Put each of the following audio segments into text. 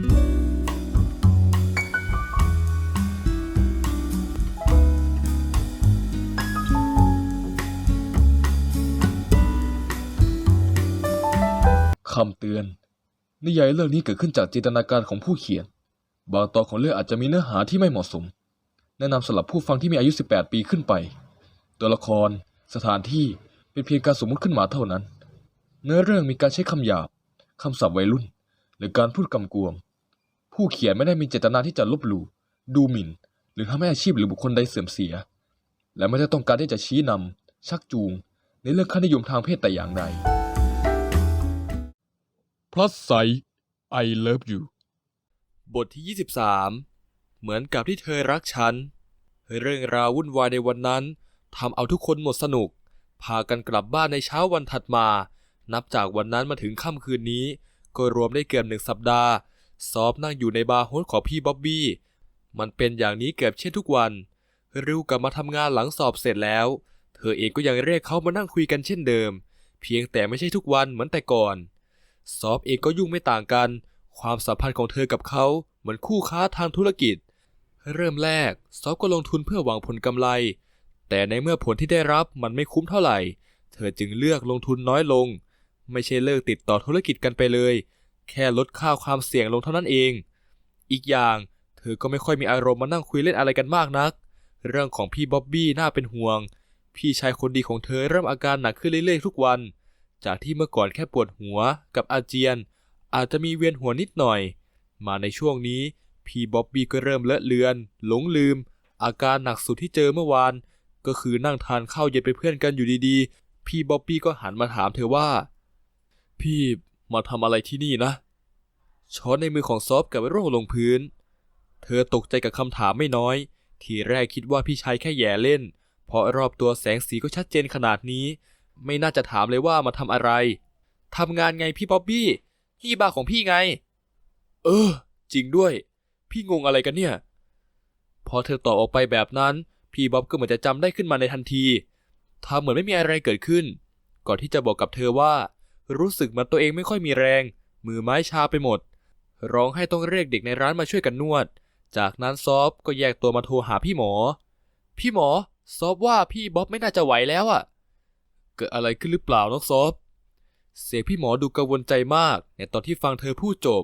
คำเตือน นิยายเรื่องนี้เกิดขึ้นจากจินตนาการของผู้เขียน บางตอนของเรื่องอาจจะมีเนื้อหาที่ไม่เหมาะสม แนะนำสำหรับผู้ฟังที่มีอายุ 18 ปีขึ้นไป ตัวละคร สถานที่ เป็นเพียงการสมมติขึ้นมาเท่านั้น เนื้อเรื่องมีการใช้คำหยาบ คำศัพท์วัยรุ่น หรือการพูดกำกวม ผู้เขียนไม่ได้มีเจตนาที่จะลบหลู่ดูหมิ่น หรือทำให้อาชีพหรือบุคคลใดเสื่อมเสีย และไม่ได้ต้องการที่จะชี้นำชักจูง ในเรื่องค่านิยมทางเพศแต่อย่างใด plus size I love you บทที่ 23 เหมือนกับที่เธอรักฉัน เรื่องราววุ่นวายในวันนั้นทำเอาทุกคนหมดสนุก พากันกลับบ้านในเช้าวันถัดมา นับจากวันนั้นมาถึงค่ำคืนนี้ ก็รวมได้เกือบหนึ่งสัปดาห์ ซอฟนั่งอยู่ในบาร์โฮสของพี่บ๊อบบี้ มันเป็นอย่างนี้เกือบเช่นทุกวัน ริวกลับมาทำงานหลังสอบเสร็จแล้ว เธอเองก็ยังเรียกเขามานั่งคุยกันเช่นเดิม เพียงแต่ไม่ใช่ทุกวันเหมือนแต่ก่อน ซอฟเองก็ยุ่งไม่ต่างกัน ความสัมพันธ์ของเธอกับเขาเหมือนคู่ค้าทางธุรกิจ เริ่มแรกซอฟก็ลงทุนเพื่อหวังผลกำไร แต่ในเมื่อผลที่ได้รับมันไม่คุ้มเท่าไหร่ เธอจึงเลือกลงทุนน้อยลง ไม่ใช่เลิกติดต่อธุรกิจกันไปเลย แค่ลดค่าความเสี่ยงลงเท่านั้นเอง อีกอย่างเธอก็ไม่ค่อยมีอารมณ์มานั่งคุยเล่นอะไรกันมากนัก เรื่องของพี่บ๊อบบี้น่าเป็นห่วง พี่ชายคนดีของเธอเริ่มอาการหนักขึ้นเรื่อยๆทุกวัน จากที่เมื่อก่อนแค่ปวดหัวกับอาเจียน อาจจะมีเวียนหัวนิดหน่อย มาในช่วงนี้พี่บ๊อบบี้ก็เริ่มเลอะเลือน หลงลืม อาการหนักสุดที่เจอเมื่อวาน ก็คือนั่งทานข้าวเย็นเป็นเพื่อนกันอยู่ดีๆ พี่บ๊อบบี้ก็หันมาถามเธอว่า พี่ มาทำอะไรที่นี่นะ ช้อนในมือของซอฟกับร่วงลงพื้น เธอตกใจกับคำถามไม่น้อย ทีแรกคิดว่าพี่ชายแค่แย่เล่น เพราะรอบตัวแสงสีก็ชัดเจนขนาดนี้ ไม่น่าจะถามเลยว่ามาทำอะไรทำงานไงพี่บ๊อบบี้ที่บาร์ของพี่ไง เออ จริงด้วย พี่งงอะไรกันเนี่ย พอเธอตอบออกไปแบบนั้น พี่บ๊อบก็เหมือนจะจำได้ขึ้นมาในทันทีทำเหมือนไม่มีอะไรเกิดขึ้น ก่อนที่จะบอกกับเธอว่า รู้สึกมือนตัวเองไม่ค่อยมีแรง มือไม้ชาไปหมด ร้องให้ต้องเรียกเด็กในร้านมาช่วยกันนวด จากนั้นซอฟก็แยกตัวมาโทรหาพี่หมอ พี่หมอ ซอฟว่าพี่บ๊อบไม่น่าจะไหวแล้วอะเกิดอะไรขึ้นหรือเปล่าน้องซอฟ เสียงพี่หมอดูกังวลใจมาก ในตอนที่ฟังเธอพูดจบ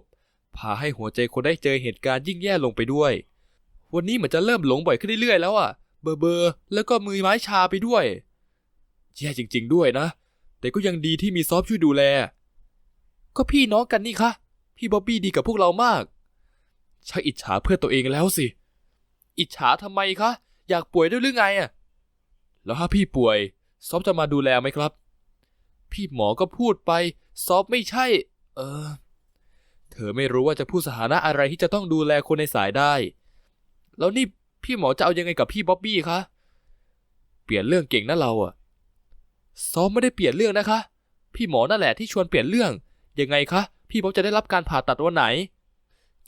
พาให้หัวใจคนได้เจอเหตุการณ์ยิ่งแย่ลงไปด้วย วันนี้เหมือนจะเริ่มหลงบ่อยขึ้นเรื่อยๆแล้วอะ เบอร์เบอร์แล้วก็มือไม้ชาไปด้วย แย่จริง ๆ ด้วยนะ แต่ก็ยังดีที่มีซอฟช่วยดูแล ก็พี่น้องกันนี่คะพี่บ๊อบบี้ดีกับพวกเรามากชักอิจฉาเพื่อนตัวเองแล้วสิ อิจฉาทำไมคะ อยากป่วยด้วยหรือไงอะแล้วถ้าพี่ป่วย ซอฟจะมาดูแลไหมครับ พี่หมอก็พูดไป ซอฟไม่ใช่ เออ เธอไม่รู้ว่าจะพูดสถานะอะไรที่จะต้องดูแลคนในสายได้ แล้วนี่พี่หมอจะเอายังไงกับพี่บ๊อบบี้คะ เปลี่ยนเรื่องเก่งนะเราอะ ซ้อฟไม่ได้เปลี่ยนเรื่องนะคะ พี่หมอนั่นแหละที่ชวนเปลี่ยนเรื่อง ยังไงคะ พี่บ๊อบจะได้รับการผ่าตัดวันไหน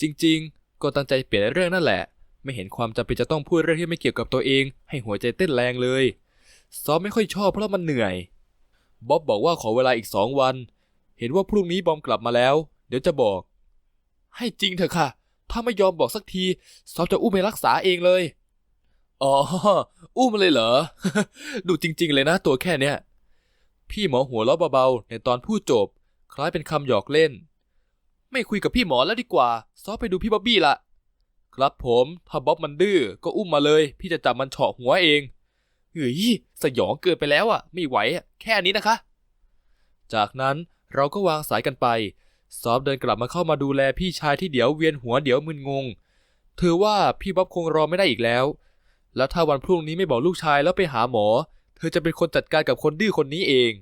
จริงๆ ก็ตั้งใจเปลี่ยนเรื่องนั่นแหละ ไม่เห็นความจำเป็นจะต้องพูดเรื่องที่ไม่เกี่ยวกับตัวเอง ให้หัวใจเต้นแรงเลย ซ้อฟไม่ค่อยชอบเพราะมันเหนื่อย บ๊อบบอกว่าขอเวลาอีกสองวัน เห็นว่าพรุ่งนี้บอมกลับมาแล้ว เดี๋ยวจะบอก ให้จริงเถอะค่ะ ถ้าไม่ยอมบอกสักที ซ้อฟจะอุ้มไปรักษาเองเลย อ๋อ อุ้มเลยเหรอ ดูจริง ๆ เลยนะตัวแค่เนี้ย พี่หมอหัวเราะเบาๆในตอนพูดจบ คล้ายเป็นคำหยอกเล่น ไม่คุยกับพี่หมอแล้วดีกว่า ซอไปดูพี่บ๊อบบี้ละครับผมถ้าบ๊อบมันดื้อก็อุ้มมาเลย พี่จะจับมันเฉาะหัวเองเฮ้ยสยองเกินไปแล้วอะ ไม่ไหวอะแค่นี้นะคะ จากนั้นเราก็วางสายกันไปซอฟเดินกลับมาเข้ามาดูแลพี่ชายที่เดี๋ยวเวียนหัวเดี๋ยวมึนงงเธอว่าพี่บ๊อบคงรอไม่ได้อีกแล้ว แล้วถ้าวันพรุ่งนี้ไม่บอกลูกชายแล้วไปหาหมอ เธอจะเป็นคนจัดการกับคนดื้อคนนี้เอง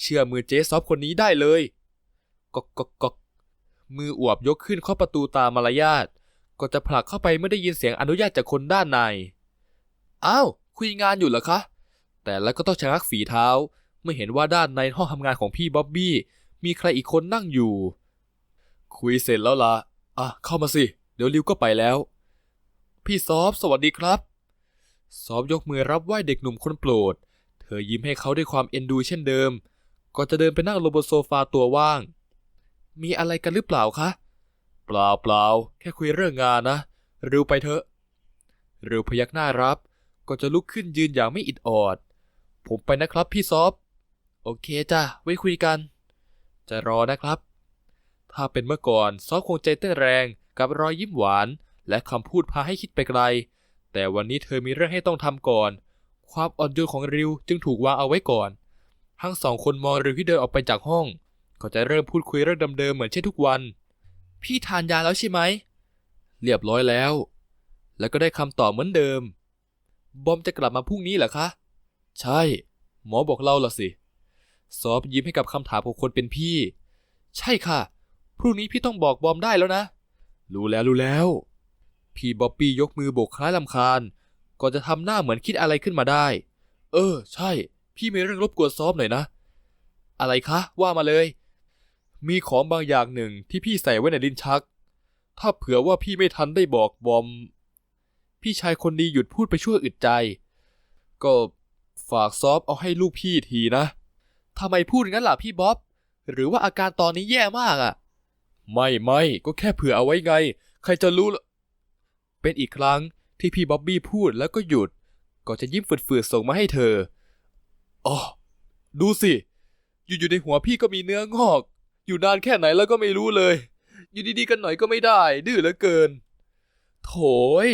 เชื่อมือเจ๊ซอฟคนนี้ได้เลยกอกกอกกอกมืออวบยกขึ้นเคาะประตูตามมารยาทก็จะผลักเข้าไปเมื่อได้ยินเสียงอนุญาตจากคนด้านใน อ้าว คุยงานอยู่เหรอคะ แต่แล้วก็ต้องชะงักฝีเท้า เมื่อเห็นว่าด้านในห้องทำงานของพี่บ๊อบบี้ มีใครอีกคนนั่งอยู่ คุยเสร็จแล้วล่ะ อะ เข้ามาสิ เดี๋ยวริวก็ไปแล้ว พี่ซอฟ สวัสดีครับ ซอฟยกมือรับไหว้เด็กหนุ่มคนโปรด อยิ้มให้เขาด้วยความเอ็นดูเช่นเดิม ก่อนจะเดินไปนั่งลงบนโซฟาตัวว่าง มีอะไรกันหรือเปล่าคะ เปล่าเปล่าแค่คุยเรื่องงานนะเร็วไปเถอะเร็วพยักหน้ารับ ก็จะลุกขึ้นยืนอย่างไม่อิดออด ผมไปนะครับพี่ซอฟ โอเคจ้ะไว้คุยกัน จะรอนะครับ ถ้าเป็นเมื่อก่อนซอฟคงใจเต้นแรงกับรอยยิ้มหวาน และคำพูดพาให้คิดไปไกล แต่วันนี้เธอมีเรื่องให้ต้องทำก่อน ความอ่อนโยนของริวจึงถูกวางเอาไว้ก่อน ทั้งสองคนมองริวที่เดินออกไปจากห้อง ก็จะเริ่มพูดคุยเรื่องเดิมๆเหมือนเช่นทุกวัน พี่ทานยาแล้วใช่ไหม เรียบร้อยแล้ว แล้วก็ได้คำตอบเหมือนเดิม บอมจะกลับมาพรุ่งนี้เหรอคะ ใช่ หมอบอกเราล่ะสิ ซอฟยิ้มให้กับคำถามของคนเป็นพี่ ใช่ค่ะ พรุ่งนี้พี่ต้องบอกบอมได้แล้วนะ รู้แล้วรู้แล้ว พี่บ๊อบบี้ยกมือโบกคล้ายลำคาญ ก่อนจะทำหน้าเหมือนคิดอะไรขึ้นมาได้ เออ ใช่ พี่มีเรื่องรบกวนซอฟหน่อยนะ อะไรคะ ว่ามาเลย มีของบางอย่างหนึ่งที่พี่ใส่ไว้ในลิ้นชัก ถ้าเผื่อว่าพี่ไม่ทันได้บอกบอม พี่ชายคนนี้หยุดพูดไปชั่วอึดใจ ก็ฝากซอฟเอาให้ลูกพี่ทีนะทำไมพูดงั้นล่ะพี่บ๊อบ หรือว่าอาการตอนนี้แย่มากอะ่ะ ไม่ไม่ก็แค่เผื่อเอาไว้ไง ใครจะรู้ เป็นอีกครั้ง ที่พี่บ๊อบบี้พูดแล้วก็หยุด ก็จะยิ้มฝืดๆส่งมาให้เธออ๋อดูสิ อยู่อยู่ในหัวพี่ก็มีเนื้องอก อยู่นานแค่ไหนแล้วก็ไม่รู้เลย อยู่ดีๆกันหน่อยก็ไม่ได้ ดื้อเหลือเกิน โถย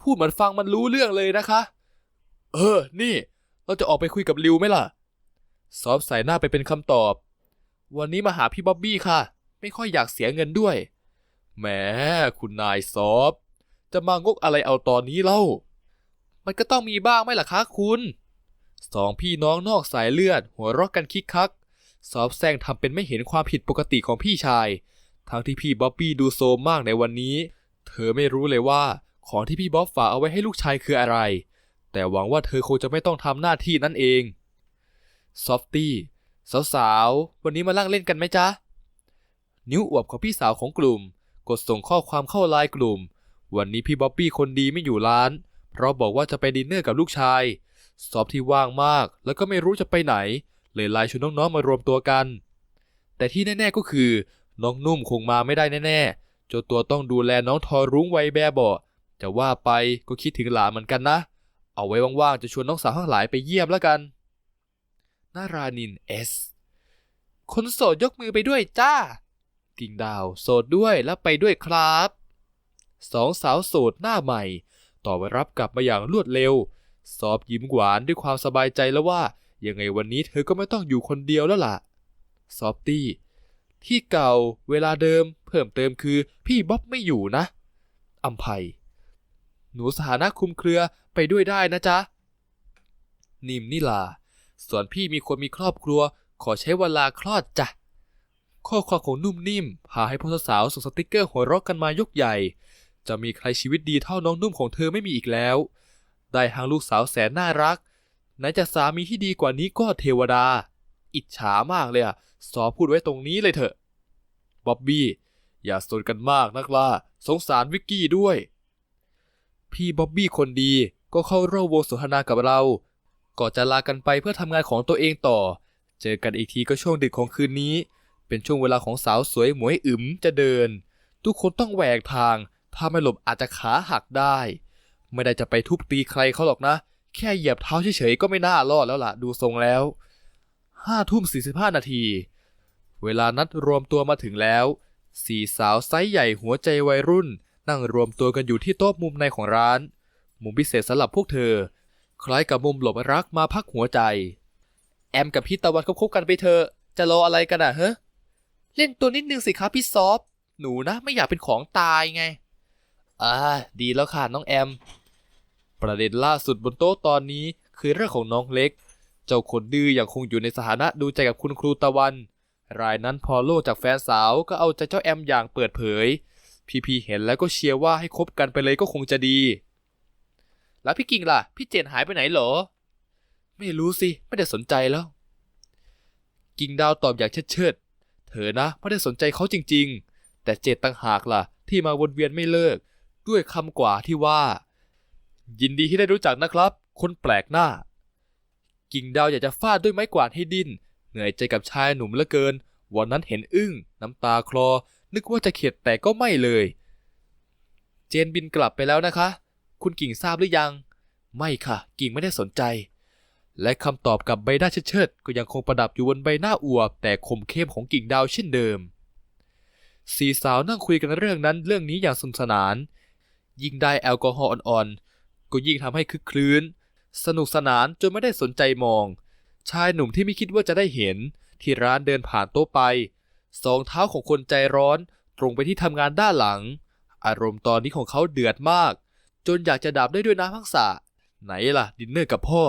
พูดเหมือนฟังมันรู้เรื่องเลยนะคะ เออ นี่ เราจะออกไปคุยกับริวไหมล่ะ ซอฟใส่หน้าไปเป็นคำตอบ วันนี้มาหาพี่บ๊อบบี้ค่ะ ไม่ค่อยอยากเสียเงินด้วย แหม คุณนายซอฟ จะมางกอะไรเอาตอนนี้เล่า มันก็ต้องมีบ้างไหมล่ะคะคุณสองพี่น้องนอกสายเลือด หัวเราะกันคิกคัก ซอฟแซงทำเป็นไม่เห็นความผิดปกติของพี่ชาย ทั้งที่พี่บ๊อบบี้ดูโซมมากในวันนี้ เธอไม่รู้เลยว่าของที่พี่บ๊อบฝากเอาไว้ให้ลูกชายคืออะไร แต่หวังว่าเธอคงจะไม่ต้องทำหน้าที่นั่นเอง ซอฟตี้สาวๆ วันนี้มาลั่งเล่นกันไหมจ๊ะ นิ้วอวบของพี่สาวของกลุ่ม กดส่งข้อความเข้าไลน์กลุ่ม วันนี้พี่บ๊อบบี้คนดีไม่อยู่ร้าน เพราะบอกว่าจะไปดินเนอร์กับลูกชาย สอบที่ว่างมาก แล้วก็ไม่รู้จะไปไหน เลยไลน์ชวนน้องๆมารวมตัวกัน แต่ที่แน่ๆก็คือ น้องนุ่มคงมาไม่ได้แน่ๆจ้าตัวต้องดูแลน้องทอรุ้งไวัยแบบเบาะจะว่าไปก็คิดถึงหลานเหมือนกันนะ เอาไว้ว่างๆจะชวนน้องสาวทั้งหลายไปเยี่ยมแล้วกันนารานินเอสคนโสดยกมือไปด้วยจ้ากิ่งดาว โสดด้วยและไปด้วยครับ สองสาวโสดหน้าใหม่ ตอบรับกลับมาอย่างรวดเร็ว ซอบยิ้มหวานด้วยความสบายใจแล้วว่า ยังไงวันนี้เธอก็ไม่ต้องอยู่คนเดียวแล้วล่ะ ซอฟตี้ ที่เก่าเวลาเดิม เพิ่มเติมคือพี่บ๊อบไม่อยู่นะ อัมภัยหนูสถานะคุมเครือไปด้วยได้นะจ๊ะ นิมนิลา ส่วนพี่มีคนมีครอบครัว ขอใช้เวลาคลอดจ้ะข้อความของนุ่มนิ่มพาให้พวกสาวส่งสติกเกอร์หัวเราะกันมายกใหญ่ จะมีใครชีวิตดีเท่าน้องนุ่มของเธอไม่มีอีกแล้ว ได้ทางลูกสาวแสนน่ารัก ไหนจะสามีที่ดีกว่านี้ก็เทวดา อิจฉามากเลยอะสอพูดไว้ตรงนี้เลยเถอะบ๊อบบี้อย่าสนกันมากนักล่ะสงสารวิกกี้ด้วย พี่บ๊อบบี้คนดีก็เข้าร่วมวงสนทนากับเราก่อนจะลากันไปเพื่อทำงานของตัวเองต่อ เจอกันอีกทีก็ช่วงดึกของคืนนี้ เป็นช่วงเวลาของสาวสวยหมวยอึมจะเดิน ทุกคนต้องแหวกทาง ถ้าไม่หลบอาจจะขาหักได้ ไม่ได้จะไปทุบตีใครเขาหรอกนะ แค่เหยียบเท้าเฉยๆก็ไม่น่ารอดแล้วล่ะ ดูทรงแล้วห้าทุ่มสี่สิบห้านาที เวลานัดรวมตัวมาถึงแล้ว สี่สาวไซส์ใหญ่หัวใจวัยรุ่น นั่งรวมตัวกันอยู่ที่โต๊ะมุมในของร้าน มุมพิเศษสำหรับพวกเธอ คล้ายกับมุมหลบรักมาพักหัวใจ แอมกับพี่ตะวันคบกันไปเถอะจะรออะไรกันอะเฮ้เล่นตัวนิดนึงสิครับพี่ซอฟ หนูนะไม่อยากเป็นของตายไง อ่าดีแล้วค่ะน้องแอม ประเด็นล่าสุดบนโต๊ะตอนนี้คือเรื่องของน้องเล็ก เจ้าคนดื้อยังคงอยู่ในสถานะดูใจกับคุณครูตะวัน รายนั้นพอโล่จากแฟนสาวก็เอาใจเจ้าแอมอย่างเปิดเผย พีพีเห็นแล้วก็เชียร์ว่าให้คบกันไปเลยก็คงจะดี แล้วพี่กิ่งล่ะ พี่เจนหายไปไหนเหรอ ไม่รู้สิ ไม่ได้สนใจแล้ว กิ่งดาวตอบอย่างเชิดๆเธอนะไม่ได้สนใจเขาจริง ๆ แต่เจตต่างหากล่ะ ที่มาวนเวียนไม่เลิก ด้วยคำกว่าที่ว่า ยินดีที่ได้รู้จักนะครับ คนแปลกหน้า กิ่งดาวอยากจะฟาดด้วยไม้กวาดให้ดิ้นเหนื่อยใจกับชายหนุ่มเหลือเกิน วันนั้นเห็นอึ้ง น้ำตาคลอนนึกว่าจะเข็ดแต่ก็ไม่เลย เจนบินกลับไปแล้วนะคะ คุณกิ่งทราบหรือยัง ไม่ค่ะ กิ่งไม่ได้สนใจ และคำตอบกับใบหน้าเชิดๆก็ยังคงประดับอยู่บนใบหน้าอวบ แต่คมเข้มของกิ่งดาวเช่นเดิมสี่สาวนั่งคุยกันเรื่องนั้นเรื่องนี้อย่างสนุกสนาน ยิ่งได้แอลกอฮอล์อ่อนๆ ก็ยิ่งทำให้คึกคลื้น สนุกสนานจนไม่ได้สนใจมอง ชายหนุ่มที่ไม่คิดว่าจะได้เห็น ที่ร้านเดินผ่านโต๊ะไป สองเท้าของคนใจร้อนตรงไปที่ทำงานด้านหลัง อารมณ์ตอนนี้ของเขาเดือดมาก จนอยากจะดับได้ด้วยน้ำพักษะไหนล่ะ ดินเนอร์กับพ่อ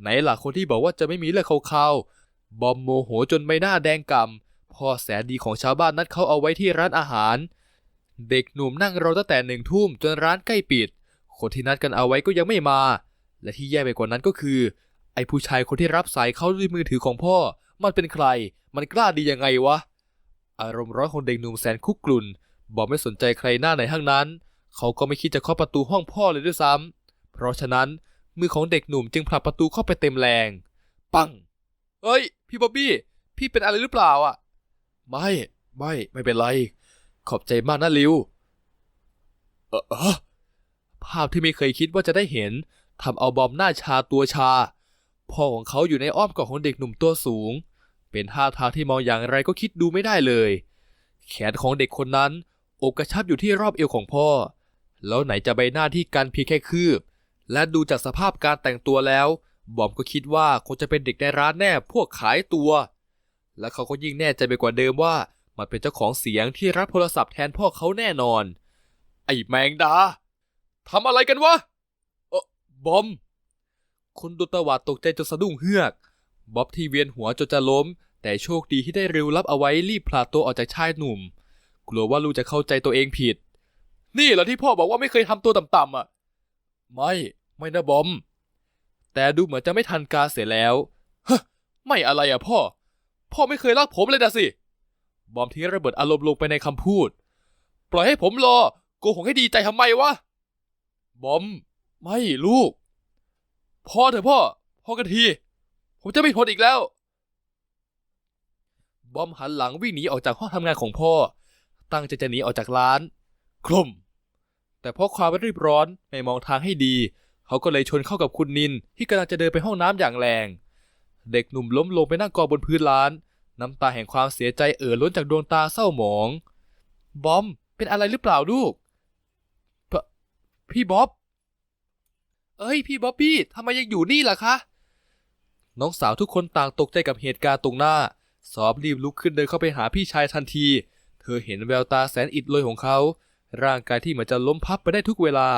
ไหนล่ะ คนที่บอกว่าจะไม่มีเลือดขาวๆบอมโมโหจนใบหน้าแดงกำ่ำพ่อแสนดีของชาวบ้านนัดเขาเอาไว้ที่ร้านอาหาร เด็กหนุ่มนั่งรอตั้งแต่หนึ่งทุ่มจนร้านใกล้ปิด คนที่นัดกันเอาไว้ก็ยังไม่มา และที่แย่ไปกว่านั้นก็คือ ไอ้ผู้ชายคนที่รับสายเขาด้วยมือถือของพ่อ มันเป็นใคร มันกล้าดียังไงวะ อารมณ์ร้อนของเด็กหนุ่มแสนคุกกลุ่น บอกไม่สนใจใครหน้าไหนทั้งนั้น เขาก็ไม่คิดจะเคาะประตูห้องพ่อเลยด้วยซ้ำเพราะฉะนั้นมือของเด็กหนุ่มจึงผลักประตูเข้าไปเต็มแรง ปัง เอ้ย พี่บ๊อบบี้ พี่เป็นอะไรหรือเปล่าอะ ไม่ ไม่ ไม่เป็นไร ขอบใจมากนะลิว เออภาพที่ไม่เคยคิดว่าจะได้เห็นทำเอาบอมหน้าชาตัวชา พ่อของเขาอยู่ในอ้อมกอดของเด็กหนุ่มตัวสูง เป็นท่าทางที่มองอย่างไรก็คิดดูไม่ได้เลย แขนของเด็กคนนั้นอบกระชับอยู่ที่รอบเอวของพ่อ แล้วไหนจะใบหน้าที่กันเพียงแค่คืบ และดูจากสภาพการแต่งตัวแล้ว บอมก็คิดว่าคงจะเป็นเด็กในร้านแน่พวกขายตัว และเขาก็ยิ่งแน่ใจไปกว่าเดิมว่า มันเป็นเจ้าของเสียงที่รับโทรศัพท์แทนพ่อเขาแน่นอน ไอ้แมงดาทำอะไรกันวะเออบอม คุณดุตวาดตกใจจนสะดุ้งเฮือก บ๊อบที่เวียนหัวจนจะล้ม แต่โชคดีที่ได้เร็วรับเอาไว้รีบพลาตัวออกจากชายหนุ่ม กลัวว่าลูกจะเข้าใจตัวเองผิด นี่เหรอที่พ่อบอกว่าไม่เคยทำตัวต่ำๆอะ ไม่ ไม่นะบอม แต่ดูเหมือนจะไม่ทันการเสียแล้วฮะไม่อะไรอะพ่อ พ่อไม่เคยรักผมเลยนะสิ บอมทิ้งระเบิดอารมณ์ลงไปในคำพูด ปล่อยให้ผมรอโกหกให้ดีใจทำไมวะ บอม ไม่ลูก พ่อเถอะพ่อพอกันที ผมจะไม่ทนอีกแล้ว บอมหันหลังวิ่งหนีออกจากห้องทำงานของพ่อ ตั้งใจจะหนีออกจากร้าน คลุม แต่เพราะความรีบร้อนไม่มองทางให้ดี เขาก็เลยชนเข้ากับคุณนินที่กำลังจะเดินไปห้องน้ำอย่างแรง เด็กหนุ่มล้มลงไปนั่งกองบนพื้นร้าน น้ำตาแห่งความเสียใจเอ่อล้นจากดวงตาเศร้าหมอง บอม เป็นอะไรหรือเปล่าลูกพพี่บ๊อบ เอ้ย พี่บ๊อบบี้ทำไมยังอยู่นี่ล่ะคะ น้องสาวทุกคนต่างตกใจกับเหตุการณ์ตรงหน้าสอบรีบลุกขึ้นเดินเข้าไปหาพี่ชายทันที เธอเห็นแววตาแสนอิดโรยของเขา ร่างกายที่เหมือนจะล้มพับไปได้ทุกเวลา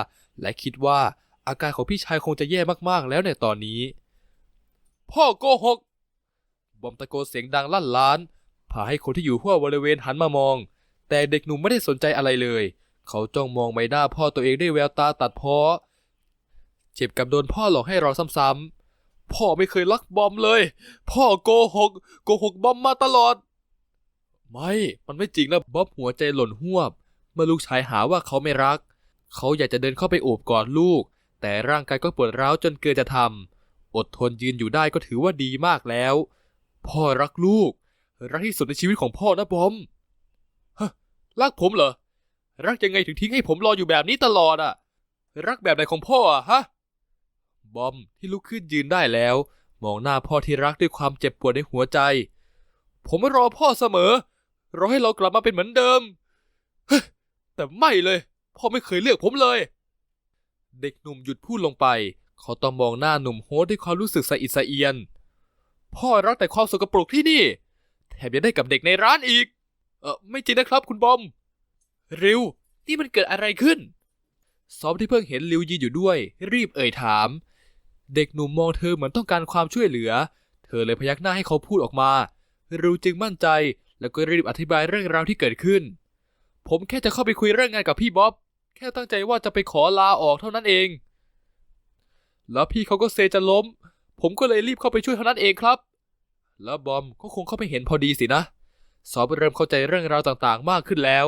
และคิดว่าอาการของพี่ชายคงจะแย่มากๆแล้วในตอนนี้ พ่อโกหก บอมตะโกนเสียงดังลั่นล้านพาให้คนที่อยู่ทั่วบริเวณหันมามอง แต่เด็กหนุ่มไม่ได้สนใจอะไรเลย เขาจ้องมองใบหน้าพ่อตัวเองด้วยแววตาตัดพ้อเจ็บกับโดนพ่อหลอกให้รอซ้ำๆพ่อไม่เคยรักบอมเลย พ่อโกหกโกหกบอมมาตลอด ไม่ มันไม่จริงนะบอบหัวใจหล่นหวบ เมื่อลูกชายหาว่าเขาไม่รัก เขาอยากจะเดินเข้าไปโอบกอดลูก แต่ร่างกายก็ปวดร้าวจนเกินจะทำอดทนยืนอยู่ได้ก็ถือว่าดีมากแล้ว พ่อรักลูก รักที่สุดในชีวิตของพ่อนะบอมฮะรักผมเหรอ รักยังไงถึงทิ้งให้ผมรออยู่แบบนี้ตลอดอะรักแบบไหนของพ่ออะฮะ บอมที่ลุกขึ้นยืนได้แล้ว มองหน้าพ่อที่รักด้วยความเจ็บปวดในหัวใจ ผมรอพ่อเสมอ รอให้เรากลับมาเป็นเหมือนเดิมเฮ้แต่ไม่เลย พ่อไม่เคยเลือกผมเลย เด็กหนุ่มหยุดพูดลงไป เขาต้องมองหน้าหนุ่มโฮสด้วยความรู้สึกสะอิดสะเอียน พ่อรักแต่ความสกปรกที่นี่ แถมยังได้กับเด็กในร้านอีก เออไม่จริงนะครับคุณบอม ริว นี่มันเกิดอะไรขึ้น ซอฟที่เพิ่งเห็นลิวยืนอยู่ด้วย รีบเอ่ยถาม เด็กหนุ่มมองเธอเหมือนต้องการความช่วยเหลือ เธอเลยพยักหน้าให้เขาพูดออกมา ริวจึงมั่นใจ แล้วก็รีบอธิบายเรื่องราวที่เกิดขึ้น ผมแค่จะเข้าไปคุยเรื่องงานกับพี่บ๊อบ แค่ตั้งใจว่าจะไปขอลาออกเท่านั้นเอง แล้วพี่เขาก็เซจะล้ม ผมก็เลยรีบเข้าไปช่วยเท่านั้นเองครับ แล้วบอมก็คงเข้าไปเห็นพอดีสินะ ซอฟเริ่มเข้าใจเรื่องราวต่างๆ มากขึ้นแล้ว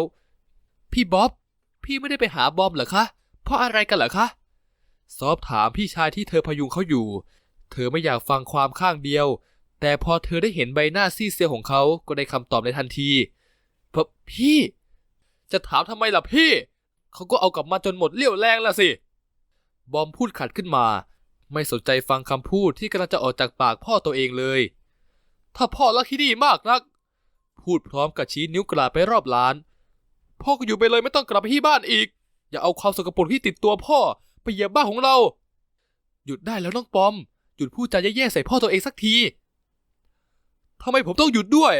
พี่บ๊อบ พี่ไม่ได้ไปหาบอมเหรอคะ เพราะอะไรกันเหรอคะ ซอฟถามพี่ชายที่เธอพยุงเขาอยู่ เธอไม่อยากฟังความข้างเดียว แต่พอเธอได้เห็นใบหน้าซีเซียของเขาก็ได้คำตอบในทันทีพพี่ จะถามทำไมล่ะพี่ เขาก็เอากลับมาจนหมดเลี่ยวแรงล้วสิ บอมพูดขัดขึ้นมา ไม่สนใจฟังคำพูดที่กำลังจะออกจากปากพ่อตัวเองเลย ถ้าพ่อรักที่นี่มากนัก พูดพร้อมกับชี้นิ้วกลาไปรอบร้าน พ่อก็อยู่ไปเลยไม่ต้องกลับไปที่บ้านอีก อย่าเอาความสกปรกที่ติดตัวพ่อไปเหยียบบ้านของเรา หยุดได้แล้วน้องปอม หยุดพูดจาแย่ๆใส่พ่อตัวเองสักทีทำไมผมต้องหยุดด้วย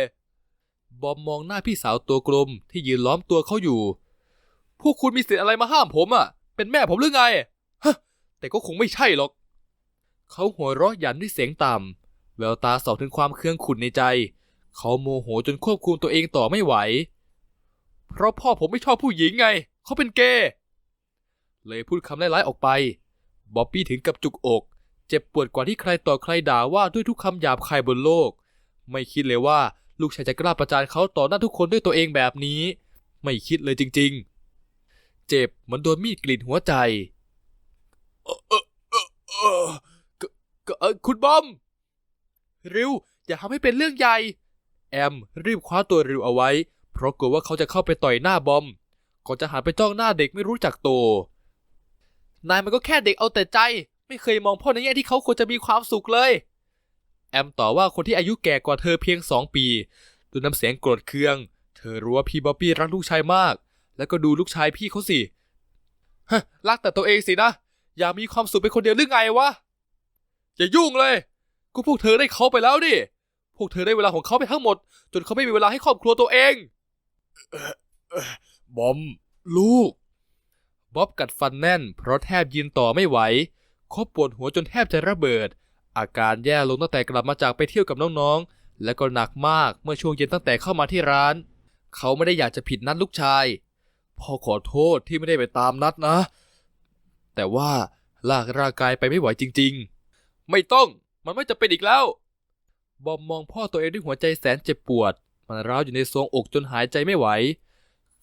บอมมองหน้าพี่สาวตัวกลมที่ยืนล้อมตัวเขาอยู่ พวกคุณมีสิทธิ์อะไรมาห้ามผมอะ เป็นแม่ผมหรือไง ฮะ แต่ก็คงไม่ใช่หรอก เขาหัวเราะหยันด้วยเสียงต่ำแววตาส่องถึงความเคืองขุ่นในใจ เขาโมโหจนควบคุมตัวเองต่อไม่ไหว เพราะพ่อผมไม่ชอบผู้หญิงไง เขาเป็นเกย์เลยพูดคำร้ายๆออกไปบ๊อบบี้ถึงกับจุกอก เจ็บปวดกว่าที่ใครต่อใครด่าว่าด้วยทุกคำหยาบคายบนโลก ไม่คิดเลยว่าลูกชายจะกล้าประจานเขาต่อหน้าทุกคนด้วยตัวเองแบบนี้ ไม่คิดเลยจริง ๆ เจ็บเหมือนโดนมีดกรีดหัวใจ เออเออเออ เออก็เออคุณบอม ริว อย่าทำให้เป็นเรื่องใหญ่ แอมรีบคว้าตัวริวเอาไว้ เพราะกลัวว่าเขาจะเข้าไปต่อยหน้าบอม ก่อนจะหันไปจ้องหน้าเด็กไม่รู้จักโตวนายมันก็แค่เด็กเอาแต่ใจ ไม่เคยมองพ่อในแง่ที่เขาควรจะมีความสุขเลย แอมต่อว่าคนที่อายุแก่กว่าเธอเพียงสองปีด้วยน้ำเสียงโกรธเคือง เธอรู้ว่าพี่บ๊อบบี้รักลูกชายมาก แล้วก็ดูลูกชายพี่เขาสิฮะรักแต่ตัวเองสินะ อย่ามีความสุขเป็นคนเดียวหรือไงวะ อย่ายุ่งเลย ก็พวกเธอได้เขาไปแล้วดิ พวกเธอได้เวลาของเขาไปทั้งหมด จนเขาไม่มีเวลาให้ครอบครัวตัวเองบอม ลูก บ๊อบกัดฟันแน่น เพราะแทบยืนต่อไม่ไหวเขาปวดหัวจนแทบจะระเบิด อาการแย่ลงตั้งแต่กลับมาจากไปเที่ยวกับน้องๆ และก็หนักมากเมื่อช่วงเย็นตั้งแต่เข้ามาที่ร้าน เขาไม่ได้อยากจะผิดนัดลูกชาย พ่อขอโทษที่ไม่ได้ไปตามนัดนะ แต่ว่าลากร่างกายไปไม่ไหวจริง ๆ ไม่ต้อง มันไม่จะเป็นอีกแล้ว บอมมองพ่อตัวเองด้วยหัวใจแสนเจ็บปวด มันร้าวอยู่ในทรวงอกจนหายใจไม่ไหว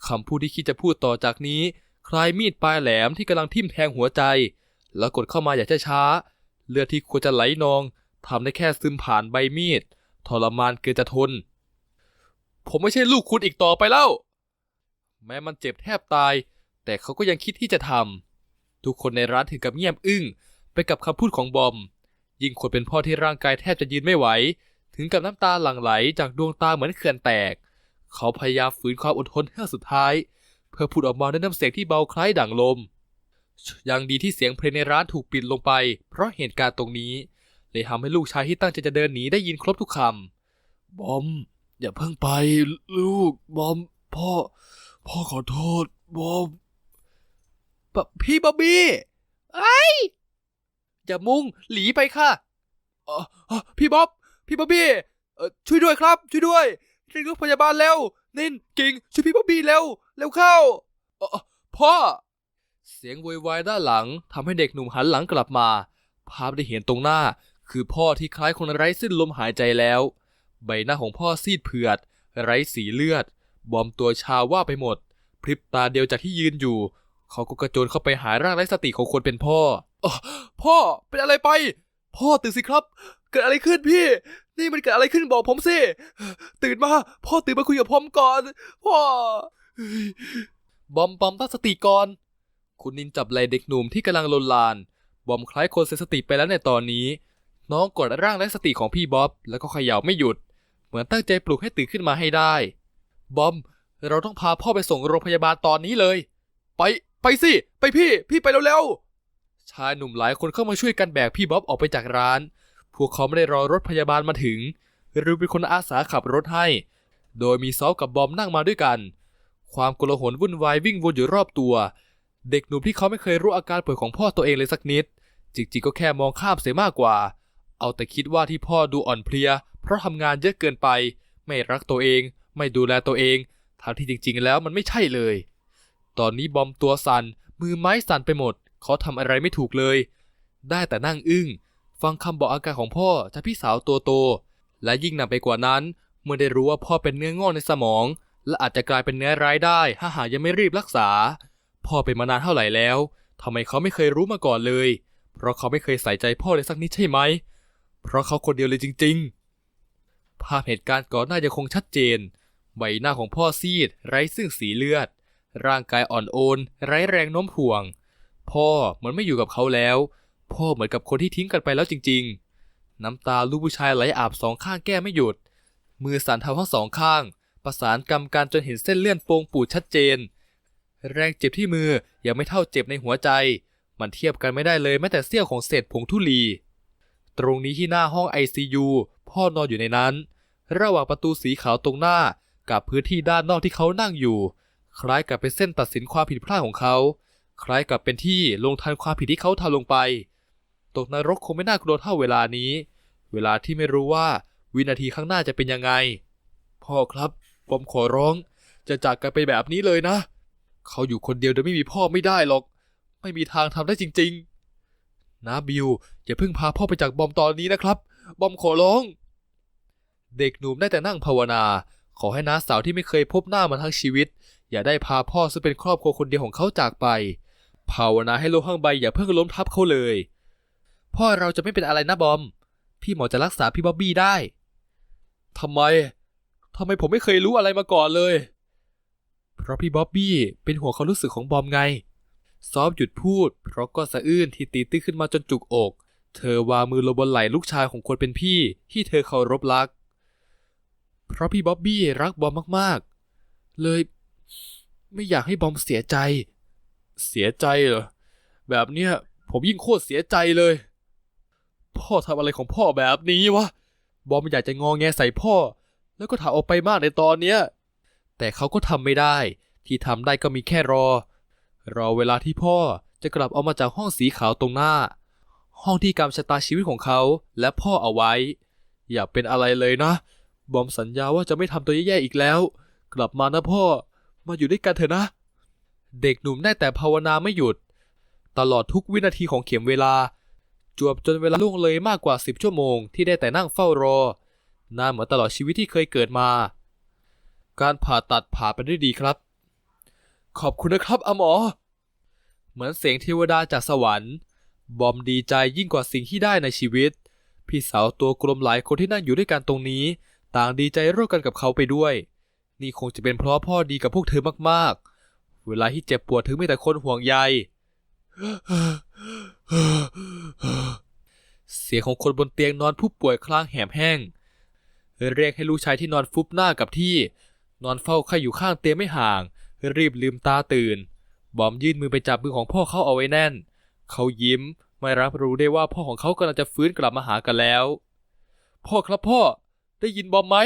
คำพูดที่คิดจะพูดต่อจากนี้ คลายมีดปลายแหลมที่กำลังทิ่มแทงหัวใจ แล้วกดเข้ามาอย่างช้าๆเลือดที่ควรจะไหลนองทำได้แค่ซึมผ่านใบมีด ทรมานเกินจะทน ผมไม่ใช่ลูกคุณอีกต่อไปแล้ว แม้มันเจ็บแทบตาย แต่เขาก็ยังคิดที่จะทำทุกคนในร้านถึงกับเงียบอึ้งไปกับคำพูดของบอม ยิ่งคนเป็นพ่อที่ร่างกายแทบจะยืนไม่ไหว ถึงกับน้ำตาหลั่งไหลจากดวงตาเหมือนเขื่อนแตก เขาพยายามฝืนความอดทนเพื่อสุดท้าย เพื่อพูดออกมาด้วยน้ำเสียงที่เบาคล้ายดั่งลม ยังดีที่เสียงเพลงในร้านถูกปิดลงไป เพราะเหตุการณ์ตรงนี้เลยทำให้ลูกชายที่ตั้งใจจะเดินหนีได้ยินครบทุกคำบอม อย่าเพิ่งไปลูกบอม พ่อ พ่อขอโทษบอมปะพี่บ๊อบบี้ไอ้ย อย่ามุ่งหลีไปค่ะเออพี่บ๊อบ พี่บ๊อบบี้ช่วยด้วยครับ ช่วยด้วยเรียกรถพยาบาลเร็วนินกิ่งช่วยพี่บ๊อบบี้เร็วเร็วเข้าออพ่อ เสียงโวยวายด้านหลังทำให้เด็กหนุ่มหันหลังกลับมา ภาพที่เห็นตรงหน้า คือพ่อที่คล้ายคนไร้สิ้นลมหายใจแล้ว ใบหน้าของพ่อซีดเผือด ไร้สีเลือด บอมตัวชาว่าไปหมด พริบตาเดียวจากที่ยืนอยู่ เขาก็กระโจนเข้าไปหาร่างไร้สติของคนเป็นพ่อ พ่อเป็นอะไรไป พ่อตื่นสิครับ เกิดอะไรขึ้นพี่ นี่มันเกิดอะไรขึ้นบอกผมสิตื่นมา พ่อตื่นมาคุยกับผมก่อน พ่อบอมบอมตั้งสติก่อน คุณนินจับไหลเด็กหนุ่มที่กำลังลนลาน บอมคล้ายคนเสียสติไปแล้วในตอนนี้ น้องกดร่างและสติของพี่บ๊อบ แล้วก็เขย่าไม่หยุด เหมือนตั้งใจปลุกให้ตื่นขึ้นมาให้ได้ บอม เราต้องพาพ่อไปส่งโรงพยาบาลตอนนี้เลย ไป ไปสิ ไปพี่ พี่ไปเร็วๆ ชายหนุ่มหลายคนเข้ามาช่วยกันแบกพี่บ๊อบออกไปจากร้าน พวกเขาไม่ได้รอรถพยาบาลมาถึง หรือเป็นคนอาสาขับรถให้ โดยมีซอฟกับบอมนั่งมาด้วยกัน ความโกลาหลวุ่นวายวิ่งวนอยู่รอบตัว เด็กหนุ่มที่เขาไม่เคยรู้อาการป่วยของพ่อตัวเองเลยสักนิด จริงๆก็แค่มองข้ามเสียมากกว่า เอาแต่คิดว่าที่พ่อดูอ่อนเพลีย เพราะทำงานเยอะเกินไป ไม่รักตัวเอง ไม่ดูแลตัวเองทั้งที่จริง ๆ แล้วมันไม่ใช่เลย ตอนนี้บอมตัวสัน่นมือไม้สั่นไปหมด เขาทำอะไรไม่ถูกเลย ได้แต่นั่งอึ้ง ฟังคำบอกอาการของพ่อจากพี่สาวตัวโต และยิ่งหนักไปกว่านั้น เมื่อได้รู้ว่าพ่อเป็นเนื้องอกในสมอง และอาจจะกลายเป็นเนื้อร้ายได้ถ้าหากยังไม่รีบรักษา พ่อเป็นมานานเท่าไหร่แล้วทำไมเขาไม่เคยรู้มาก่อนเลย เพราะเขาไม่เคยใส่ใจพ่อเลยสักนิดใช่ไหม เพราะเขาคนเดียวเลยจริง ๆ ภาพเหตุการณ์ก่อนหน้ายังคงชัดเจน ใบหน้าของพ่อซีด ไร้ซึ่งสีเลือด ร่างกายอ่อนโอน ไร้แรงโน้มถ่วง พ่อเหมือนไม่อยู่กับเขาแล้ว พ่อเหมือนกับคนที่ทิ้งกันไปแล้วจริง ๆ น้ำตาลูกผู้ชายไหลอาบสองข้างแก้ไม่หยุด มือสั่นเทาทั้งสองข้าง ประสานกำกันจนเห็นเส้นเลื่อนโปงปูดชัดเจน แรงเจ็บที่มือยังไม่เท่าเจ็บในหัวใจ มันเทียบกันไม่ได้เลยแม้แต่เสี้ยวของเศษผงธุลี ตรงนี้ที่หน้าห้อง ICU พ่อนอนอยู่ในนั้น ระหว่างประตูสีขาวตรงหน้ากับพื้นที่ด้านนอกที่เขานั่งอยู่ คล้ายกับเป็นเส้นตัดสินความผิดพลาดของเขา คล้ายกับเป็นที่ลงทันความผิดที่เขาทำลงไป ตกนรกคงไม่น่ากลัวเท่าเวลานี้ เวลาที่ไม่รู้ว่าวินาทีข้างหน้าจะเป็นยังไง พ่อครับ ผมขอร้อง จะจากกันไปแบบนี้เลยนะ เขาอยู่คนเดียวโดยไม่มีพ่อไม่ได้หรอก ไม่มีทางทำได้จริง ๆ นะบิวอย่าเพิ่งพาพ่อไปจากบอมตอนนี้นะครับ บอมขอร้อง เด็กหนุ่มได้แต่นั่งภาวนา ขอให้น้าสาวที่ไม่เคยพบหน้ามาทั้งชีวิต อย่าได้พาพ่อซึ่งเป็นครอบครัวคนเดียวของเขาจากไป ภาวนาให้โลกข้างใบอย่าเพิ่งล้มทับเขาเลย พ่อเราจะไม่เป็นอะไรนะบอม พี่หมอจะรักษาพี่บ๊อบบี้ได้ทำไมทำไมผมไม่เคยรู้อะไรมาก่อนเลย เพราะพี่บ๊อบบี้เป็นห่วความรู้สึกของบอมไง ซอฟหยุดพูด เพราะก็สะอื้นที่ตีตื้นขึ้นมาจนจุกอก เธอวางมือลงบนไหล่ลูกชายของคนเป็นพี่ที่เธอเคารพรัก เพราะพี่บ๊อบบี้รักบอมมากๆ เลย ไม่อยากให้บอมเสียใจ เสียใจเหรอ แบบเนี้ยผมยิ่งโคตรเสียใจเลย พ่อทำอะไรของพ่อแบบนี้วะ บอมอยากจะงอแงใส่พ่อ แล้วก็ถาออกไปมากในตอนเนี้ย แต่เขาก็ทำไม่ได้ ที่ทำได้ก็มีแค่รอ รอเวลาที่พ่อจะกลับออกมาจากห้องสีขาวตรงหน้า ห้องที่กำชะตาชีวิตของเขาและพ่อเอาไว้ อย่าเป็นอะไรเลยนะ บอมสัญญาว่าจะไม่ทำตัวแย่ๆอีกแล้ว กลับมานะพ่อ มาอยู่ด้วยกันเถอะนะ เด็กหนุ่มได้แต่ภาวนาไม่หยุด ตลอดทุกวินาทีของเข็มเวลา จวบจนเวลาล่วงเลยมากกว่าสิบชั่วโมงที่ได้แต่นั่งเฝ้ารอนานเหมือนตลอดชีวิตที่เคยเกิดมา การผ่าตัดผ่าไปได้ดีครับ ขอบคุณนะครับอหมอ เหมือนเสียงเทวดาจากสวรรค์ บอมดีใจยิ่งกว่าสิ่งที่ได้ในชีวิต พี่สาวตัวกลมหลายคนที่นั่งอยู่ด้วยกันตรงนี้ ต่างดีใจร่วมกันกับเขาไปด้วย นี่คงจะเป็นเพราะพ่อดีกับพวกเธอมากๆ เวลาที่เจ็บปวดถึงมีแต่คนห่วงใย เสียงของคนบนเตียงนอนผู้ป่วยคลางแหบแห้ง เรียกให้ลูกชายที่นอนฟุบหน้ากับที่ นอนเฝ้าไข้อยู่ข้างเตียงไม่ห่าง รีบลืมตาตื่น บอมยื่นมือไปจับมือของพ่อเขาเอาไว้แน่น เขายิ้มไม่รับรู้ได้ว่าพ่อของเขากำลังจะฟื้นกลับมาหากันแล้วพ่อครับพ่อได้ยินบอมไหม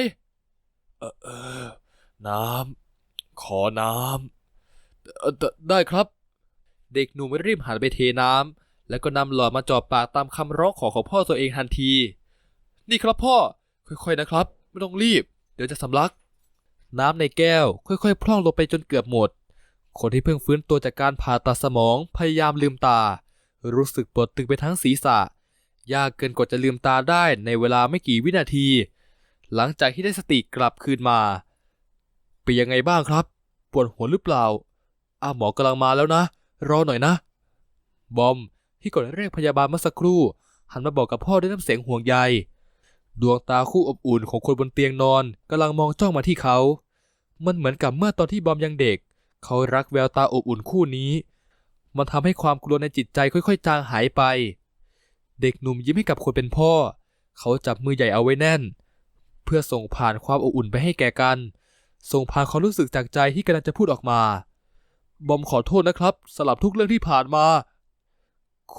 เออเออน้ำ ขอน้ำ ได้ครับ เด็กหนุ่มรีบหันไปเทน้ำแล้วก็นำหลอดมาจ่อปากตามคำร้องขอของพ่อตัวเองทันที นี่ครับพ่อ ค่อยๆนะครับ ไม่ต้องรีบ เดี๋ยวจะสำลัก น้ำในแก้ว ค่อยๆพร่องลงไปจนเกือบหมด คนที่เพิ่งฟื้นตัวจากการผ่าตัดสมองพยายามลืมตา รู้สึกปวดตึงไปทั้งศีรษะ ยากเกินกว่าจะลืมตาได้ในเวลาไม่กี่วินาที หลังจากที่ได้สติกลับคืนมา เป็นยังไงบ้างครับ ปวดหัวหรือเปล่า อาหมอกำลังมาแล้วนะ รอหน่อยนะ บอม ที่กดเรียกพยาบาลเมื่อสักครู่ หันมาบอกกับพ่อด้วยน้ำเสียงห่วงใย ดวงตาคู่อบอุ่นของคนบนเตียงนอนกำลังมองจ้องมาที่เขา มันเหมือนกับเมื่อตอนที่บอมยังเด็ก เขารักแววตาอบอุ่นคู่นี้ มันทำให้ความกลัวในจิตใจค่อยๆ จางหายไป เด็กหนุ่มยิ้มให้กับคนเป็นพ่อ เขาจับมือใหญ่เอาไว้แน่น เพื่อส่งผ่านความอบอุ่นไปให้แก่กัน ส่งผ่านความรู้สึกจากใจที่กำลังจะพูดออกมา บอมขอโทษนะครับสลับทุกเรื่องที่ผ่านมา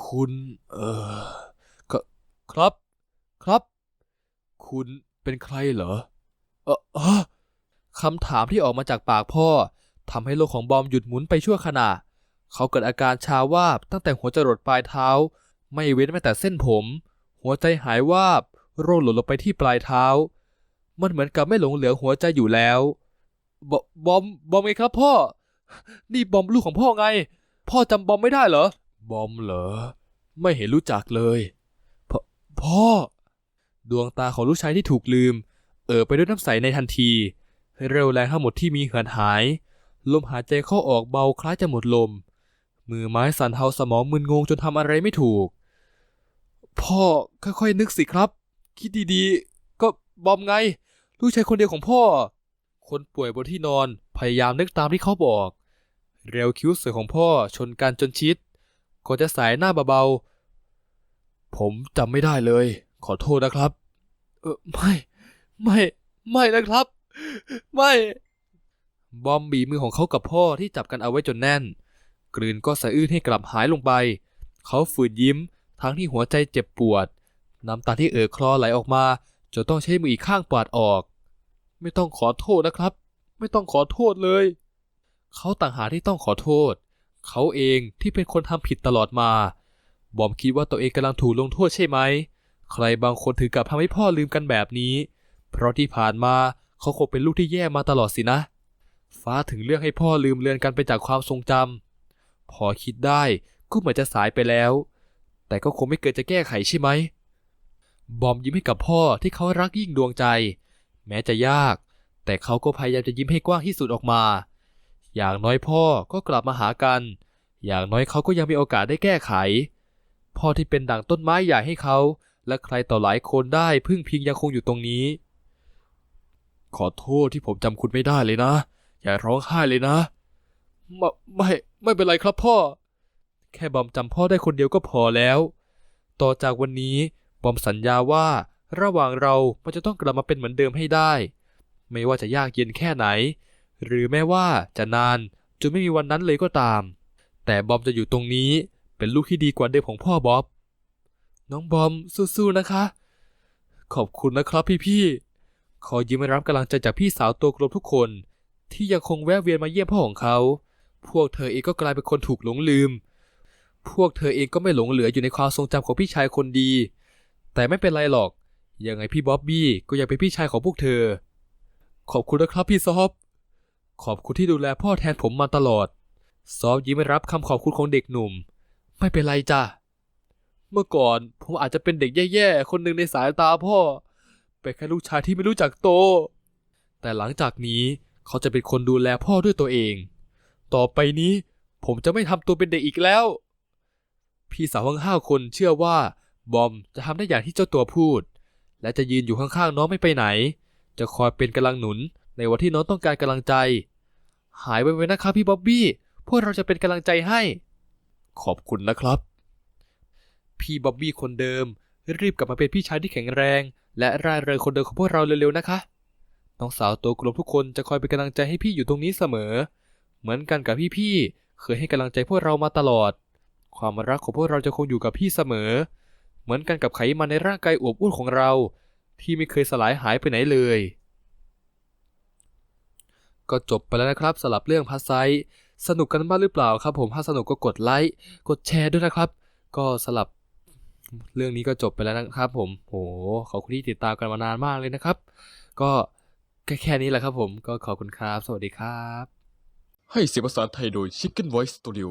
คุณ เออคครับ ครับ คุณเป็นใครเหรอ เออเออคำถามที่ออกมาจากปากพ่อทำให้โลกของบอมหยุดหมุนไปชั่วขณะ เขาเกิดอาการชาวาบตั้งแต่หัวจรดปลายเท้า ไม่เว้นแม้แต่เส้นผม หัวใจหายวาบโรคหล่นลงไปที่ปลายเท้า มันเหมือนกับไม่หลงเหลือหัวใจอยู่แล้วบบอมบอมไงครับพ่อ นี่บอมลูกของพ่อไง พ่อจำบอมไม่ได้เหรอ บอมเหรอ ไม่เห็นรู้จักเลย พพ่อ ดวงตาของลูกชายที่ถูกลืม เอ่อไปด้วยน้ำใสในทันที เร็วแรงทั้งหมดที่มีเหินหาย ลมหายใจเข้าออกเบาคล้ายจะหมดลม มือไม้สั่นเทาสมองมึนงงจนทำอะไรไม่ถูก พ่อค่อยๆนึกสิครับ คิดดีๆ ก็บอมไง ลูกชายคนเดียวของพ่อ คนป่วยบนที่นอนพยายามนึกตามที่เขาบอก เร็วคิ้วสวยของพ่อชนกันจนชิดก่อนจะสายหน้าเบาๆ ผมจำไม่ได้เลย ขอโทษนะครับ เออไม่ ไม่ ไม่นะครับ ไม่ บอมบีมือของเขากับพ่อที่จับกันเอาไว้จนแน่น กลืนก็สะอื้นให้กลับหายลงไป เขาฝืนยิ้ม ทั้งที่หัวใจเจ็บปวด น้ำตาที่เอ่อคลอไหลออกมาจนต้องใช้มืออีกข้างปาดออก ไม่ต้องขอโทษนะครับ ไม่ต้องขอโทษเลย เขาต่างหากที่ต้องขอโทษ เขาเองที่เป็นคนทำผิดตลอดมา บอมคิดว่าตัวเองกำลังถูกลงโทษใช่ไหม ใครบางคนถึงกับทำให้พ่อลืมกันแบบนี้ เพราะที่ผ่านมาเขาคงเป็นลูกที่แย่มาตลอดสินะ ฟ้าถึงเรื่องให้พ่อลืมเลือนกันไปจากความทรงจำพอคิดได้ก็เหมือนจะสายไปแล้ว แต่ก็คงไม่เกินจะแก้ไขใช่ไหม บอมยิ้มให้กับพ่อที่เขารักยิ่งดวงใจ แม้จะยาก แต่เขาก็พยายามจะยิ้มให้กว้างที่สุดออกมา อย่างน้อยพ่อก็กลับมาหากัน อย่างน้อยเขาก็ยังมีโอกาสได้แก้ไข พ่อที่เป็นดั่งต้นไม้ใหญ่ให้เขา และใครต่อหลายคนได้พึ่งพิงยังคงอยู่ตรงนี้ ขอโทษที่ผมจำคุณไม่ได้เลยนะ อย่าร้องไห้เลยนะ ไม่ไม่ไม่เป็นไรครับพ่อ แค่บอมจำพ่อได้คนเดียวก็พอแล้ว ต่อจากวันนี้บอมสัญญาว่าระหว่างเรามันจะต้องกลับมาเป็นเหมือนเดิมให้ได้ ไม่ว่าจะยากเย็นแค่ไหน หรือแม้ว่าจะนานจนไม่มีวันนั้นเลยก็ตาม แต่บอมจะอยู่ตรงนี้เป็นลูกที่ดีกว่าเดิมของพ่อบ๊อบ น้องบอมสู้ๆนะคะ ขอบคุณนะครับพี่ๆ ขอยิ้มรับกำลังใจจากพี่สาวตัวกลมทุกคน ที่ยังคงแวะเวียนมาเยี่ยมพ่อของเขา พวกเธอเองก็กลายเป็นคนถูกหลงลืม พวกเธอเองก็ไม่หลงเหลืออยู่ในความทรงจำของพี่ชายคนดี แต่ไม่เป็นไรหรอก ยังไงพี่บ๊อบบี้ก็ยังเป็นพี่ชายของพวกเธอ ขอบคุณนะครับพี่ซอฟ ขอบคุณที่ดูแลพ่อแทนผมมาตลอด ซอฟยิ้มรับคำขอบคุณของเด็กหนุ่ม ไม่เป็นไรจ้ะ เมื่อก่อนผมอาจจะเป็นเด็กแย่ๆ คนหนึ่งในสายตาพ่อ เป็นแค่ลูกชายที่ไม่รู้จักโต แต่หลังจากนี้เขาจะเป็นคนดูแลพ่อด้วยตัวเอง ต่อไปนี้ผมจะไม่ทำตัวเป็นเด็กอีกแล้ว พี่สาวทั้งห้าคนเชื่อว่า บอมจะทำได้อย่างที่เจ้าตัวพูด และจะยืนอยู่ข้างๆน้องไม่ไปไหน จะคอยเป็นกำลังหนุน ในวันที่น้องต้องการกำลังใจ หายไวๆนะครับพี่บ๊อบบี้ พวกเราจะเป็นกำลังใจให้ ขอบคุณนะครับ พี่บ๊อบบี้คนเดิม รีบกลับมาเป็นพี่ชายที่แข็งแรง และร่าเริงคนเดิมของพวกเราเร็วๆนะคะ น้องสาวตัวกลมทุกคนจะคอยเป็นกำลังใจให้พี่อยู่ตรงนี้เสมอ เหมือนกันกับพี่ๆเคยให้กำลังใจพวกเรามาตลอด ความรักของพวกเราจะคงอยู่กับพี่เสมอ เหมือนกันกับไขมันในร่างกายอวบอ้วนของเรา ที่ไม่เคยสลายหายไปไหนเลย ก็จบไปแล้วนะครับสำหรับเรื่องพาไซสนุกกันบ้างหรือเปล่าครับ ผมถ้าสนุกก็กดไลค์กดแชร์ด้วยนะครับ ก็สำหรับเรื่องนี้ก็จบไปแล้วนะครับผมโหขอบคุณที่ติดตามกันมานานมากเลยนะครับ ก็แค่แค่นี้แหละครับผมก็ขอบคุณครับ สวัสดีครับ ให้เสียงภาษาไทยโดย Chicken Voice Studio